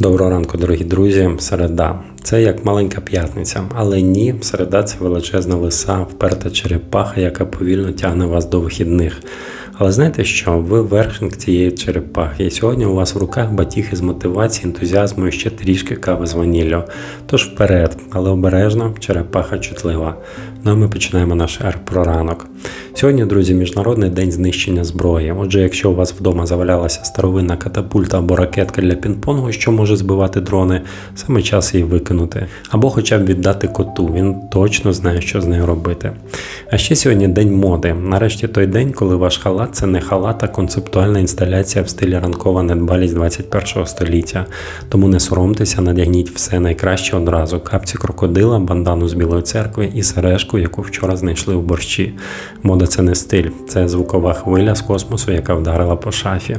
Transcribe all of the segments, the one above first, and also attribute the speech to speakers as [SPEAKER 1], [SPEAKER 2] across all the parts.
[SPEAKER 1] Доброго ранку, дорогі друзі. Середа. Це як маленька п'ятниця, але ні, середа це величезна лиса, вперта черепаха, яка повільно тягне вас до вихідних. Але знаєте що? Ви вершник цієї черепахи, і сьогодні у вас в руках батіг із мотивації, ентузіазму і ще трішки кави з ваніллю. Тож вперед, але обережно, черепаха чутлива. Ну а ми починаємо наш ер ранок. Сьогодні, друзі, міжнародний день знищення зброї. Отже, якщо у вас вдома завалялася старовинна катапульта або ракетка для пінг-понгу, що може збивати дрони, саме час її викинути. Або хоча б віддати коту, він точно знає, що з нею робити. А ще сьогодні день моди. Нарешті той день, коли ваш халат це не халат, а концептуальна інсталяція в стилі ранкова недбалість 21 століття. Тому не соромтеся, надягніть все найкраще одразу: капці крокодила, бандану з білої церкви і сережку, яку вчора знайшли в борщі. Мода це не стиль, це звукова хвиля з космосу, яка вдарила по шафі.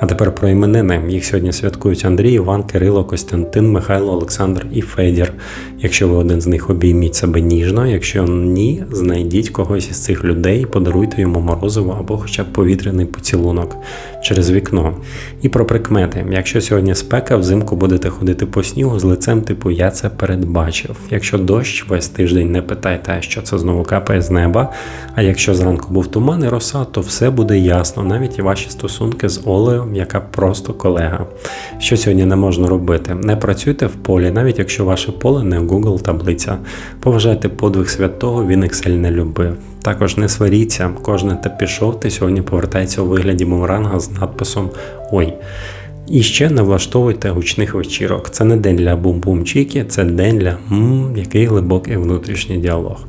[SPEAKER 1] А тепер про іменини. Їх сьогодні святкують Андрій, Іван, Кирило, Костянтин, Михайло, Олександр і Федір. Якщо ви один з них обійміть себе ніжно, якщо ні, знайдіть когось із цих людей і подаруйте йому морозиво або хоча б повітряний поцілунок через вікно. І про прикмети. Якщо сьогодні спека, взимку будете ходити по снігу з лицем, типу я це передбачив. Якщо дощ, весь тиждень не питайте, що це знову капає з неба. А якщо зранку був туман і роса, то все буде ясно, навіть і ваші стосунки з Олею, яка просто колега. Що сьогодні не можна робити? Не працюйте в полі, навіть якщо ваше поле не Google таблиця. Поважайте подвиг святого, він Excel не любив. Також не сваріться, кожне те пішов, ти сьогодні повертається у вигляді бумеранга з надписом Ой. І ще не влаштовуйте гучних вечірок. Це не день для бум-бум-чіки, це день для мм, який глибокий внутрішній діалог.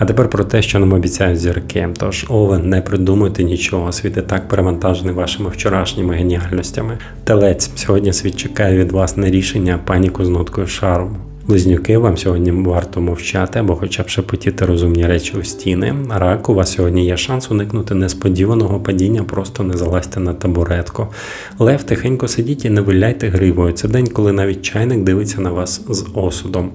[SPEAKER 1] А тепер про те, що нам обіцяють зірки. Тож, Овен, не придумуйте нічого, світ і так перевантажений вашими вчорашніми геніальностями. Телець, сьогодні світ чекає від вас не рішення, паніку з ноткою шарму. Близнюки, вам сьогодні варто мовчати або хоча б шепотіти розумні речі у стіни. Рак, у вас сьогодні є шанс уникнути несподіваного падіння, просто не залазьте на табуретку. Лев, тихенько сидіть і не виляйте гривою. Це день, коли навіть чайник дивиться на вас з осудом.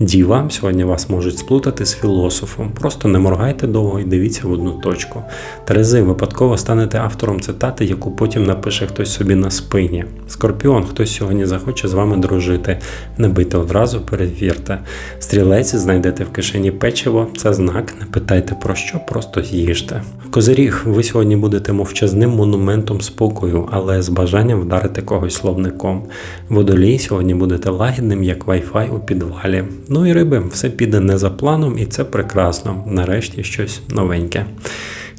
[SPEAKER 1] Діва, сьогодні вас можуть сплутати з філософом. Просто не моргайте довго і дивіться в одну точку. Терези, випадково станете автором цитати, яку потім напише хтось собі на спині. Скорпіон, хтось сьогодні захоче з вами дружити. Не бийте одразу, перевірте. Стрілець знайдете в кишені печиво, це знак, не питайте про що, просто з'їжте. Козиріг, ви сьогодні будете мовчазним монументом спокою, але з бажанням вдарити когось словником. Водолій сьогодні будете лагідним, як Wi-Fi у підвалі. Ну і риби, все піде не за планом, і це прекрасно. Нарешті щось новеньке.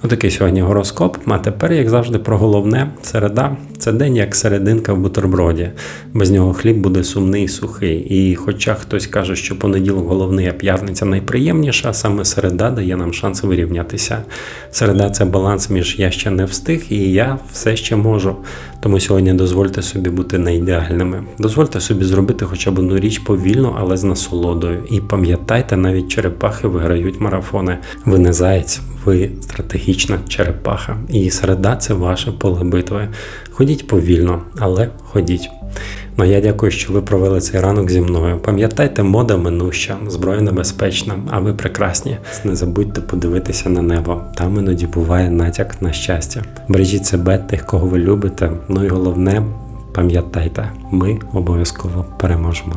[SPEAKER 1] Отакий сьогодні гороскоп. А тепер, як завжди, про головне середа це день як серединка в бутерброді. Без нього хліб буде сумний і сухий. І хоча хтось каже, що понеділок головний, а п'ятниця найприємніша, саме середа дає нам шанс вирівнятися. Середа це баланс між я ще не встиг і я все ще можу. Тому сьогодні дозвольте собі бути не ідеальними. Дозвольте собі зробити хоча б одну річ повільно, але з насолодою. І пам'ятайте, навіть черепахи виграють марафони. Ви не заєць, ви стратегічна черепаха. І середа це ваше поле битви. Ходіть повільно, але ходіть. Ну я дякую, що ви провели цей ранок зі мною. Пам'ятайте, мода минуща, зброя небезпечна, а ви прекрасні. Не забудьте подивитися на небо. Там іноді буває натяк на щастя. Бережіть себе, тих, кого ви любите. Ну і головне, пам'ятайте, ми обов'язково переможемо.